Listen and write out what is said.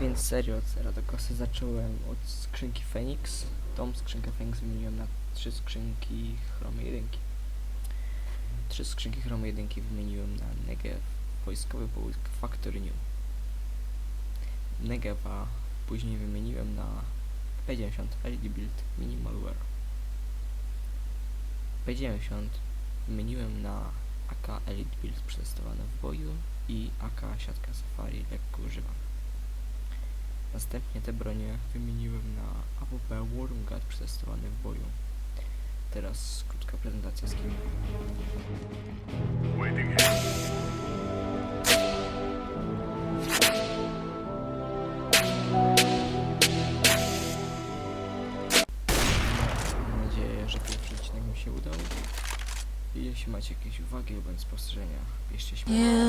Więc serio od zera do kosy zacząłem od skrzynki Phoenix. Tą skrzynkę Phoenix wymieniłem na trzy skrzynki chromy jedynki. Trzy skrzynki chromy jedynki wymieniłem na Negev wojskowy połysk Factory New. Negeva później wymieniłem na P90 LED Build P90 wymieniłem na AK Elite Build przetestowane w boju i AK siatka Safari lekko używam. Następnie te bronie wymieniłem na AWP Wormgat przetestowany w boju. Teraz krótka prezentacja skinu. Mam jeśli macie jakieś uwagi bądź spostrzeżenia, piszcie śmiało.